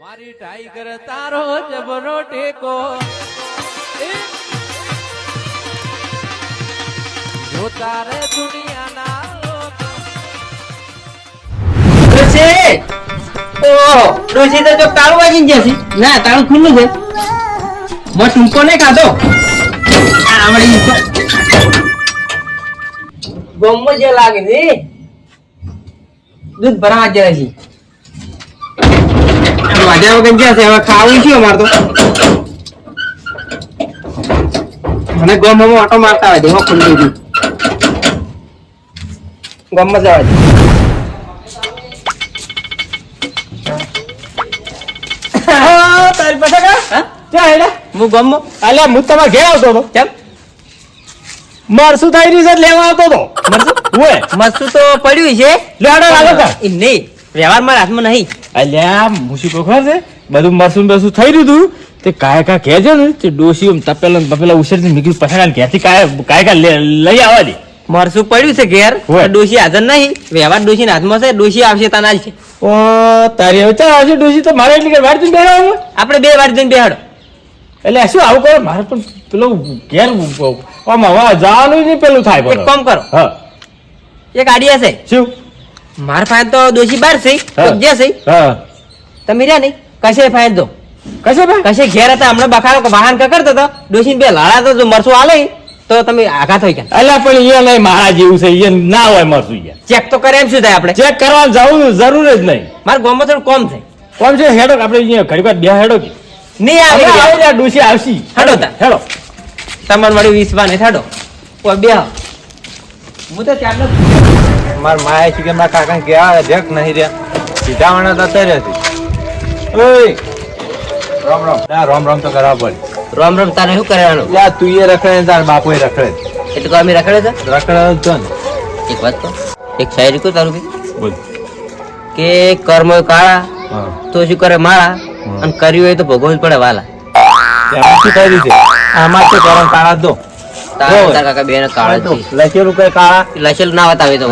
મારી ટાઈગર તારો જબરો ટેકો! જો તારે દુનિયાના ઋષિ ઓહો ડોશી તો જો તાળું વાગી ગયા છે. ના, તાળું ખુલ્લું છે. બસ ટૂંકો ને ખાધો? આવડી તો જે લાગે છે દૂધ ભરાવા જાય છે. વાજા વગર ગયા છે? હવે ખાવું છે અમારે તો? મને ગમમાં ઓટો મારતા હોય દેવા ખુલ્લું છે ગમમાં જવા દે તારી પાસે કા? ક્યાં હેડે? હું ગમો અલ્યા હું તમારે ઘેર આવતો હતો. કેમ? મરસું થઈ રહ્યું છે લેવા આવતો હતો. મરસું? ઓય. મસ્તું તો પડ્યું છે. લેડો લાગો કા? એ મારા હાથમાં નહીં. અલ્યા હું શું ખબર છે? બધું મરસું બરસું થઈ રહ્યું હતું. તે કાય કા કહે છે ને તે ડોસી આમ તપેલા તપેલા ઉછેરથી નીકળી પછાડા ઘેરથી કાય કાય કા લઈ આવવા દે. મરસું પડ્યું છે ઘેર ડોશી હાજર નહીં. વ્યવહાર ડોશી હાથમાં છે ડોશી આવશે તાના જ છે ઓ તારી હવે ચાલ આવશે ડોસી તો મારે એટલી વાડથી બેહાડો આપણે બે વાર જઈને બેહાડો. એટલે શું આવું કરો? મારે પણ પેલું ઘેર આમ હવા જવાનું નહીં પેલું થાય એક કામ કરો. હા. એક આડિયા છે. શું? મારા ફાયદો તો ડોશી બાર છે જે છે? તમે રહ્યા નહીં. કશે ફાયદો? કશે ભાઈ કશે ઘેર હતા હમણાં બખાડો કે વાહન કરતો હતો દોષી બે લાડા તો જો મરસું આલે તો તમે આઘાત હોય ગયા અલ્યા પણ એ નહીં મારા જેવું છે એ ના હોય મરસું યાર ચેક તો કરે એમ શું થાય આપણે? ચેક કરવા જવું જરૂર જ નહીં. મારા ગામમાં થોડું કોમ થાય. કોમ છે હેડો આપણે અહીંયા ઘડી વાર બે હેડો કે. નહીં આવે. યાર આવશી. હેડો તા. હેડો. તમારે વાળી વીસ નહીં ઓ બે હું તો ચાલો માર માયા છે કે મારા કાકા ગયા રેક નહીં રહ્યા. સીધા વાળા જતા રહ્યા છે. ઓય! રામ રામ. ના રામ રામ તો કરવા પડે. રામ રામ તારે શું કરવાનું? યા તું એ રખડે તાર બાપુ એ રખડે. એટલે તો અમે રખડે છે? રખડે જ છો એક વાત તો એક શાયરી કહું તારું બોલ. કે કર્મ કાળા તો શું કરે માળા? અને કર્યું હોય તો ભોગવવું જ પડે વાલા. એમાં શું કર્યું છે? આમાં તો કર્મ કાળા જ દો તારા. કાકા બેન કાળા લખેલું કઈ કાળા? લસેલ ના બતાવે તો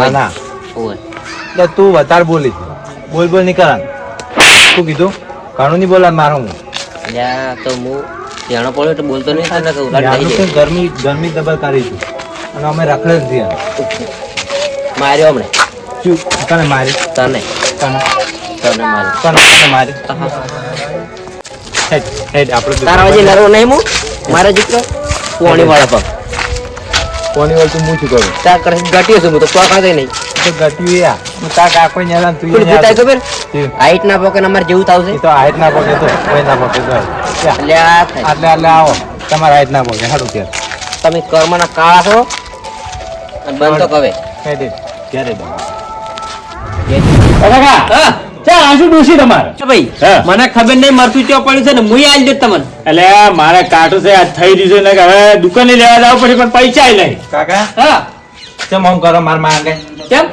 ના તું વધારે બોલી. બોલ બોલ નહીં કરા શું કીધું? ઘણું નહીં બોલા મારું હું. તો હું જાણો પડ્યો તો બોલતો નહીં થાય કે ઉલાટ થઈ ગરમી ગરમી દબર કરી છું. અને અમે રાખડે જ માર્યો હમણે? શું? તને મારી તને. કને તને માર્યો. તને કને મારી આહા. હેડ હેડ આપણે તારા વાજે નરવો નહીં હું? મારા જીતો પોણી વાળા પગ કોની વળતું હું શું કરું? તા કરે ઘટ્યો છું હું તો કોક ખાતે નહીં. તો ગટ્યું યા હું તા કાકો ને યાર તું થોડી ભૂતાય ખબર? તું હાઈટ ના પોકે અમારે જેવું થાવશે તો હાઈટ ના પોકે તો કોઈ ના પોકે તો. એટલે આટલે આટલે આવો. તમારે હાઈટ ના પોકે હાડું કે તમે કર્મના કાળા છો બંધ તો કવે. કહી દે ક્યારે દઉં? કાકા! હા. ચાલ આશું ડોસી તમારે? ભાઈ મને ખબર નહીં મરતું ચો પડ્યું છે ને મુઈ આલી દે તમને. એટલે મારે કાઢું છે આ થઈ રહ્યું છે ને હવે દુકાને લેવા જવું પડે પણ પૈસા નહીં. કાકા હા. આમ કરો મારમાં આગળ? કેમ?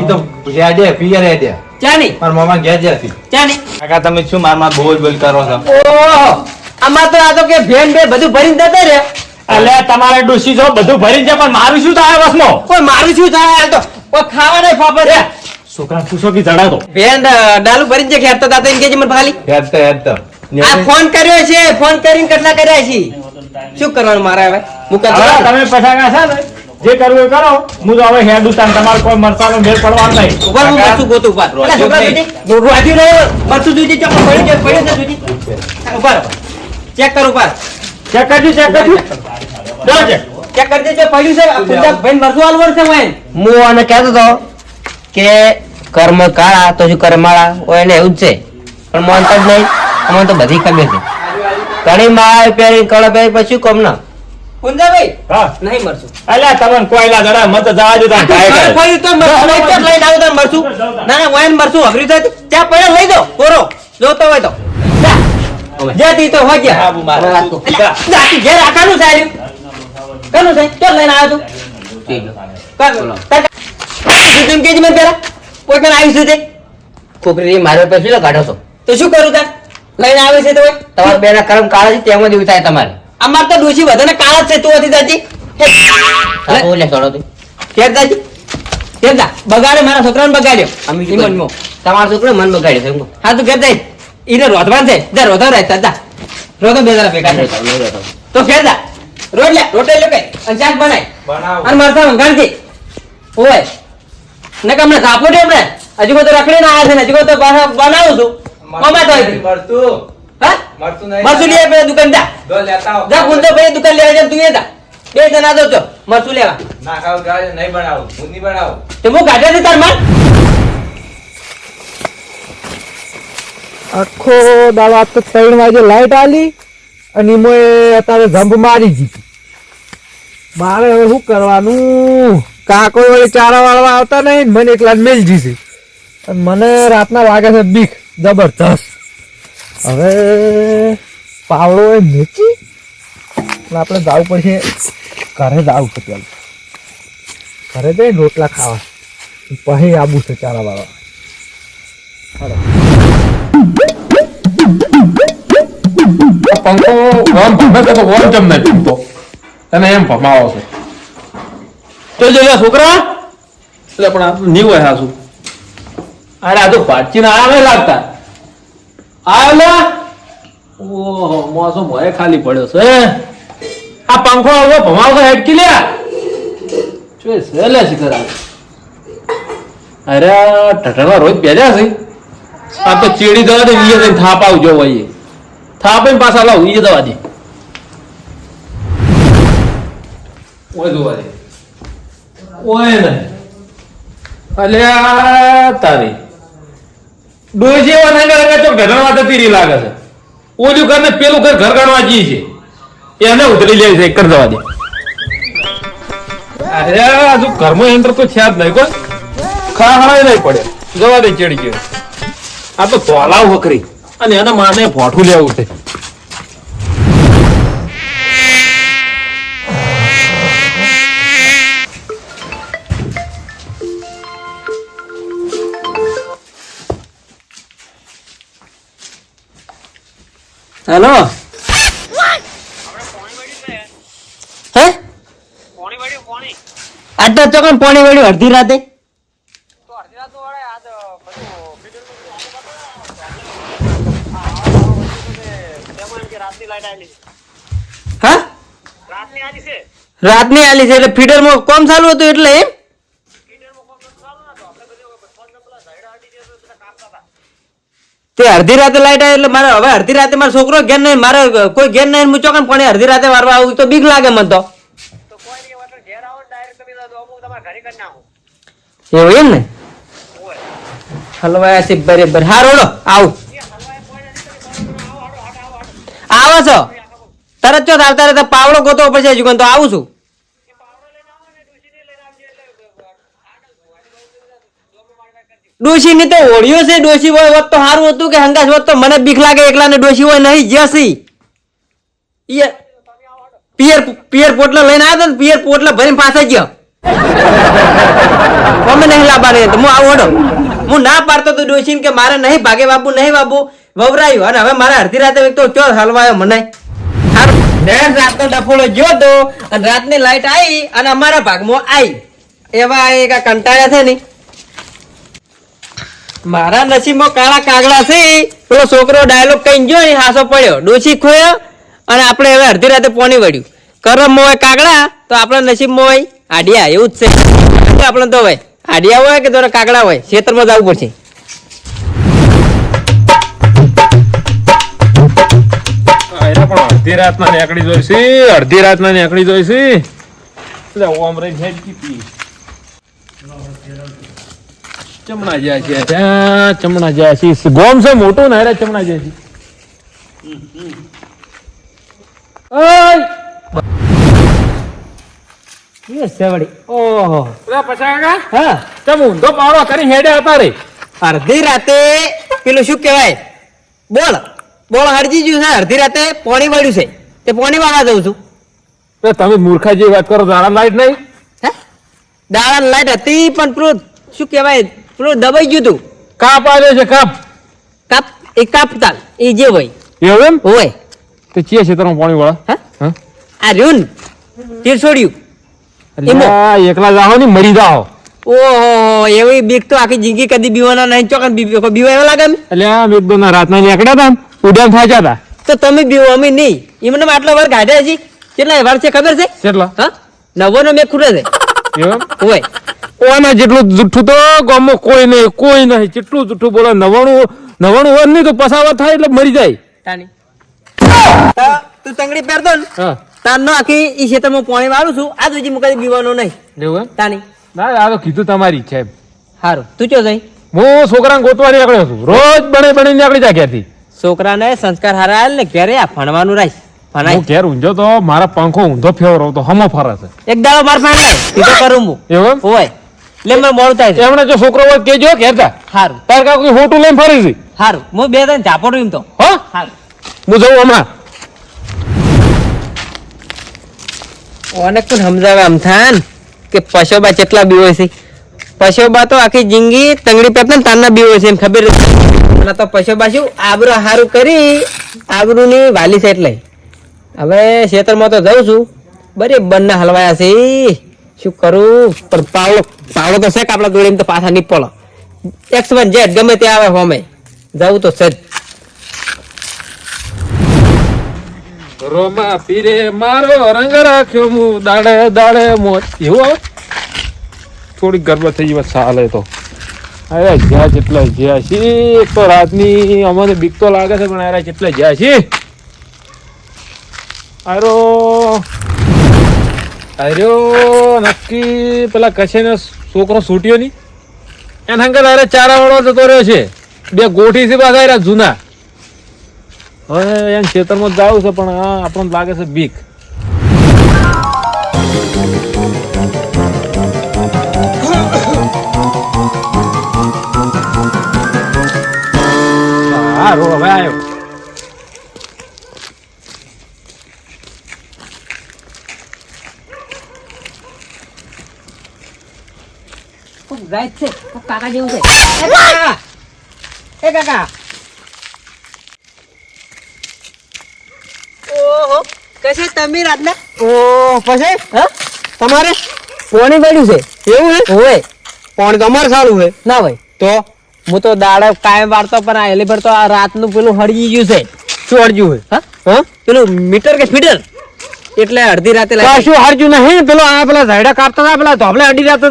ઈ તો રેડે પિયર રેડે ચા નહીં. માર મામા ઘેર જતી ચા નહીં. કાકા તમે શું મારમાં બોલ બોલ કરો છો? ઓહો આમાં તો આ તો કે ભેન બે બધું ભરીને દેતા રે એટલે તમારે ડોસી જો બધું ભરી છે પણ મારું શું થાય વસનો કોઈ મારું શું થાય? તો કોઈ ખાવા નહીં ફાફર રે છોકરા પૂછો કે જડાતો અ, ડાલુ ભરીને જે ખેરતા હતા એમ કે મને ખાલી હેડ તો આ ફોન કર્યો છે ફોન કરીને કેટલા કર્યા છે? શું કરવાનું મારે હવે? હવે તમે પછાગા છે ને? જે કરવું એ કરો. હું તો હવે હેડ ઉતાર તમારે કોઈ મરસાનો મેળ પડવાનો નહીં. ઉપર હું મરચું ગોતું ઉપર રોજ્યું નહીં. મરચું જોઈજે ચો પડ્યું છે પડ્યું છે જોઈજે ઉપર ચેક કર ઉપર ચેક કરજો ચેક કરજો. જાઓ ચેક. ચેક કરજે જે પડ્યું છે. પૂજા ભાઈ મરચું આલવર છે હું આને કહેતો તો કે કર્મ કાળા તો શું કર્મ હોય એને એવું જ છે. પણ માનતા જ નહીં. અમને તો બધી ખબર છે. ઘણી માય પહેરી કળ પહેરી પછી કોમ ના કુંજાભાઈ હા. નહીં મરચું અલ્યા તમને કોઈલા જડા મત જવા દો તમે કાંઈ કરે. ફરી તો મરચું લઈને આવું તાર મરચું ના ના વાઈન મરચું અઘરી થતી ચા પડ્યા લઈ દો કોરો. જોતો હોય તો. જા. જે દી તો હોય ગયા. આબુ મારે. જાતી ઘેર આ કાનું છે આલ્યું? કાનું લઈને આવ્યો તું? તાર કા- તું તેમ કહેજે મને પહેલા. કોઈ પણ આવ્યું તે? છોકરી મારે પછી લો કાઢો છો? તો શું કરું તાર? લઈને આવે છે તો તમારા બેના કર્મ કાળા છે તેમાં દેવું થાય તમારે. અમાર તો ડોશી બધાને કાળા જ છે તું હતી દાદી હા? છોડો તું. કેમ દાદી કેમ જા. બગાડે મારા છોકરાને બગાડ્યો. ઈમન મો. તમારા છોકરો મન બગાડ્યો છે હા તું કેમ જાય. એને રોધવાન છે. જા રોધવા રહેતા જા રોધો બે જણા ભેગા થાય. તો ફેર જા. રોટલા લે રોટે લો કઈ અને શાક બનાય. બનાવ. અને મરસા વંગાણથી ઓય. ને કે હમણાં કાપો દે હમણાં હજી કોઈ તો રખડી ના આવ્યા છે ને હજુ કોઈ તો પાછા બનાવું છું. મમા તો મરતું. હા? મરતું નહીં. મરસું લે પેલા દુકાન જા. દો લેતા આવો. જા તો ભાઈ દુકાન લેવા જા તું એ જા. બે જણા તો છો મરસું લેવા. ના ખાવ ગાજ નહીં બનાવું હું નહીં બનાવું. તો હું છે તાર માર? આખો દાડો તો ત્રણ વાગે લાઈટ આલી અને મોએ અત્યારે જંપ મારી જીતી મારે હવે શું કરવાનું? કાકો વળી ચારા વાળવા આવતા નહીં મને એકલા મેલ જીશે અને મને રાતના વાગે છે બીક, જબરજસ્ત. હવે પાવડો એ મેચી આપણે જવું પડશે ઘરે જવું છે પેલું. ઘરે જઈ રોટલા ખાવા. પછી આબુ છે ચારા વાળવા. પંખો વોર્મ ભમે તો વોર્મ ચમ નહીં તને એમ ભમાવો છે. તો જો છોકરા, એટલે પણ નહીં હોય હાસુ અરે આ તો પાછી ના આવે લાગતા. આવ્યો લે ઓહો, મોસો મોએ ખાલી પડ્યો છે આ પંખો આવો ભમાવો હેડકી લે. ચોય છે લે શિખર. અરે ઠઠણમાં રોજ બેજા છે. આ તો ચીડી દવા દે વીએ થાપ આવજો હોય થાપ પાછા લાવ વીએ દવા દે. ઓય તારી. ડોસી એવા નાંગા તો ચોક ઢગણવા જતી લાગે છે. ઓલું ઘર ને પેલું ઘર ઘર ગણવા જી છે. એને ઉતરી લે છે કર દવા દે. અરે આજુ ઘરમાં એન્ટર તો છે જ નહીં કોઈ. ખાહણાય નહીં પડે. જવા દે ચેડી ચેડી. આ તો તોલાવ વકરી અને એના માને ફોઠું લેવું છે. હેલો હે? આજ તો ચોકન પાણી વળ્યું અડધી રાતે. રાતની આલી છે. એટલે ફીડરમાં કોમ ચાલુ હતું એટલે એમ? તે અડધી રાતે લાઈટ આવે એટલે મારે હવે અડધી રાતે મારો છોકરો ઘેર નહીં મારે કોઈ ઘેર નહીં મૂચો કે પણ અડધી રાતે વારવા આવું તો બીક લાગે મને તો. એવું એમ ને? હલવાયા છે બરાબર. હા રોડો આવું. આવો છો? તરત ચો આવતા રહેતા પાવડો ગોતવો પડશે હજુ તો આવું છું. ડોશી ની તો ઓળિયો છે, ડોશી હોય, હોત તો સારું હતું કે હંગાસ, હોત તો મને બીક લાગે એકલા ને ડોશી હોય નહીં જસી પિયર પિયર પોટલા લઈને આવ્યો ને, પિયર પોટલા ભરીને પાસે ગયો. અમે નહીં લાવવાની તો હું આવું ઓડો હું ના પાડતો તો ડોશીને કે મારે નહીં, ભાગે બાબુ નહીં બાબુ વવરાયું. અને હવે મારે અડધી રાતે એક તો ચો હલવાયો મને રાતનો ડફોળો ગયો તો, અને રાતની લાઈટ આવી અને અમારા ભાગમાં આવી એવા એક કંટાળ્યા છે ને. મારા નસીબમાં કાળા કાગડા છે. પેલો છોકરો ડાયલોગ કઈ ગયો ને, હાસો પડ્યો. ડોસી ખોયો અને આપણે હવે અડધી રાતે પોની વળ્યું. કરમ હોય કાગડા તો આપણા નસીબમાં હોય આડિયા, એવું જ છે. આપણે તો હોય? આડિયા હોય કે તો કાગડા હોય? ખેતરમાં જવું પડશે. પણ અડધી રાતના નીકળી જોઈશી અડધી રાતના નીકળી જોઈશી ચમણા જાય છે. ત્યાં ચમણા જાય છે. ગોમ છે મોટું ને ચમણા જાય છે. એ સેવડી ઓહો. પેલા પછાકા હા. તમે ઊંધો પાવડો કરી હેડે હતા રે. અડધી રાતે પેલું શું કહેવાય? બોલ બોલ હરજી ગયું છે અડધી રાતે પોણી વાળ્યું છે. તે પોણી વાળા જઉં છું. તો તમે મૂર્ખા જેવી વાત કરો દાડા લાઈટ નહીં? હે? દાડા લાઈટ હતી પણ પેલું શું કહેવાય? પેલું દબાઈ ગયું તું. કાપ આવ્યો છે કાપ. કાપ એ કાપતા એ જે હોય. એવું એમ? હોય. તો ચીએ છે તારું પાણી વાળા હા? આ રહ્યું તે છોડ્યું એકલા જાહો ને મરી જાહો ઓહો એવી બીક તો આખી જિંદગી કદી બીવાના નહીં ચોકન બીવા એવા લાગે એટલે આમ એક દોના રાતના નીકળ્યા હતા ઉડાન થાચ્યા હતા તો તમે બીવો અમે નહીં. એમને આટલા વાર કાઢ્યા છે કેટલા વાર છે ખબર છે? કેટલા? હા? નવો નો મેં ખૂટે છે હોય. ઓના જેટલું જુઠ્ઠું તો ગામમાં કોઈ નહીં કોઈ નહીં. જેટલું જુઠ્ઠું બોલે નવાણું નવાણું હોય નહીં તો પસાવા થાય એટલે મરી જાય. તાની. તું તંગડી પહેરતો ને. હા. તારનો આખી ઈ ક્ષેત્રમાં પાણી વાળું છું. આજ બીજી મુકાઈ બીવાનો નહીં. એવું તાની. ના આ કીધું તમારી ઈચ્છા એમ. હારું. તું ચો જઈ. હું છોકરાને ગોતવા નીકળ્યો છું. રોજ બને બને નીકળી જાય ઘેરથી. છોકરાને સંસ્કાર હારા આવેલ ને ઘેરે આ ભણવાનું રાખ ભણાય હું ઘેર ઊંધો તો મારા પંખો ઊંધો ફેવરો તો હમો ફરે છે. એક દાડો માર પાસે કીધું કરું હું. એવું હોય. એટલે મને મોડું થાય છે. એમણે જો છોકરો હોય કેજો ઘેર જા હારું. તાર કાકુ હોટું લઈને ફરી છે. હારું. હું બે ત્રણ એમ તો. હા? હારું. હું જઉં હમણાં. ઓને કોણ સમજાવે આમ થાન? કે પશોબા કેટલા બીવો છે. પશોબા તો આખી જિંદગી તંગડી પેટ ને તારના બીવો છે એમ ખબર તો પશોબા શું આબરું હારું કરી આબરૂની વાલી છે એટલે હવે ખેતરમાં તો જઉં છું. બરે બંને હલવાયા છે. શું કરું? પણ પાવડો પાવડો તો છે કે આપણા જોડે તો પાછા નહીં પડો એક્સ વન જેડ ગમે તે આવે હોમે. જવું તો છે જ. રોમા પીરે મારો રંગ રાખ્યો હું દાડે દાડે મોત એવો થોડી ગરબા થઈ ગઈ ચાલે તો. અરે જ્યાં જેટલા જ્યાં છે તો રાતની અમને બીક તો લાગે છે, પણ અરે જેટલા જ્યાં છે અરો અર્યો નક્કી પેલા કશે છોકરો છૂટ્યો નહીં? એના હંગર અરે ચારા વાળો જતો રહ્યો છે. બે ગોઠી છે પાછા અરે જૂના. હવે એમ ખેતરમાં જાવું છે, પણ આ આપણને લાગે છે બીક. હા હવે આવ્યો રાઈટ છે. કાકા જેવું છે. એ કાકા! ઓહો કશે તમે રાતના? ઓ પછી હા? તમારે? પોણી પડ્યું છે. એવું હોય. પણ તમારે સારું છે. ના ભાઈ. તો? હું તો દાડે કાયમ વાળતો પણ આ એલી પર તો આ રાતનું પેલું હળગી ગયું છે. શું હરજ્યું હોય? હા? હા? પેલું મીટર કે ફીટર એટલે અડધી રાતે કશું હરજ્યું નહીં પેલો આ પેલા ઝાડા કાપતા હતા પેલા ધોબલે અડધી રાતે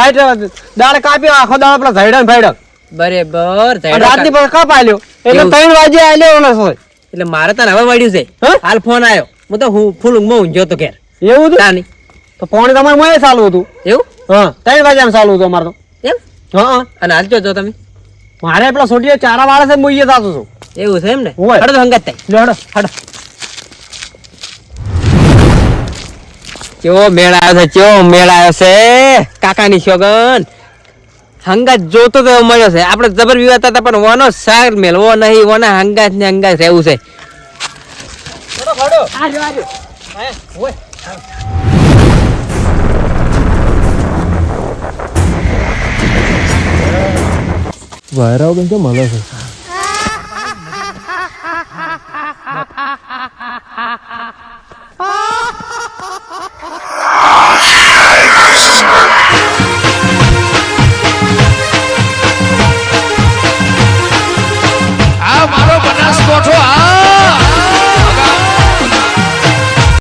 લાઈટ દાળ કાપ્યો આખો દાળ પેલા ઝાડા ફાયડા બરાબર રાતની પર કાપ આલ્યો. એટલે ત્રણ વાગે આલ્યો ને સોય. એટલે મારે તને હવે મળ્યું છે. હાલ ફોન આવ્યો હું તો ફૂલ ઊંઘમાં ઊંઘ્યો તો ઘેર. એવું હતું? નાની તો ફોન તમારે મોએ ચાલુ હતું. એવું? હા ત્રણ વાગે આમ ચાલુ હતું અમારે તો. એમ? હા અને હાલ જો તમે. મારે પેલા સોટીએ ચારા વાળા છે મોઈએ થતું છું. એવું છે એમ ને. હડો હંગત થાય. હડો હડો. કેવો મેળ આવ્યો છે કેવો મેળ આવ્યો છે કાકાની શોગન હંગાત જોતો તો એવો મળ્યો છે. આપણે જબર વિવાદ હતા પણ વનો સાર મેળવો નહીં વના હંગાત ને હંગાત રહેવું છે. વાયરાઓ કેમ મળે છે?